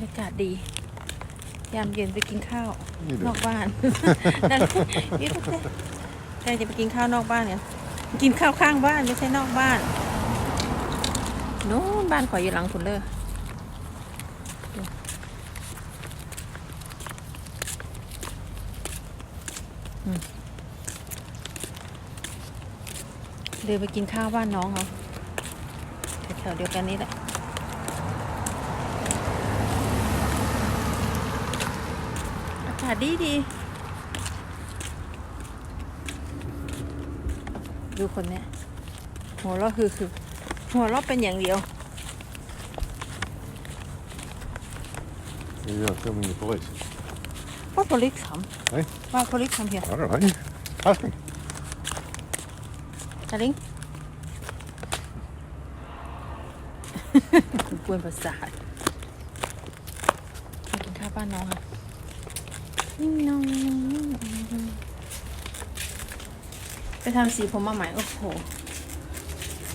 รยากาศดี ยามเย็นไปกินข้าวนี่นดูอกบ้านนั่นนี่ทุกคนแต่จะไปกินข้าวนอกบ้านเนี่ยกินข้าวข้างบ้านไม่ใช่นอกบ้านโน้นบ้านขอยอยู่หลังคุณเลยอืมเดินไปกินข้าวบ้านน้องเขาแถวๆเดียวกันนี่แหละากาศดีดี ดูคนเนี้ยหัวเราะคือคือ หัวเราะเป็นอย่างเดียว You're filming the police. ว่า police ทเฮ้ยำว่า police ทำเพีย I don't know. Ask me. จาริงกวนประสาทกินข้าวบ้านน้องค่ะ ไปทำสีผมมาใหม่โอ้โห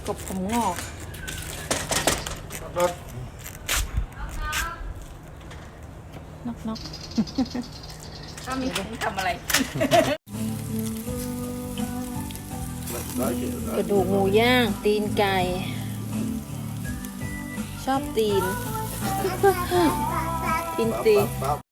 กบผมงอกนอกนอกถ้ามีคนทำอะไร กระดูกหมูย่าง ตีนไก่ ชอบตีนตีนตีน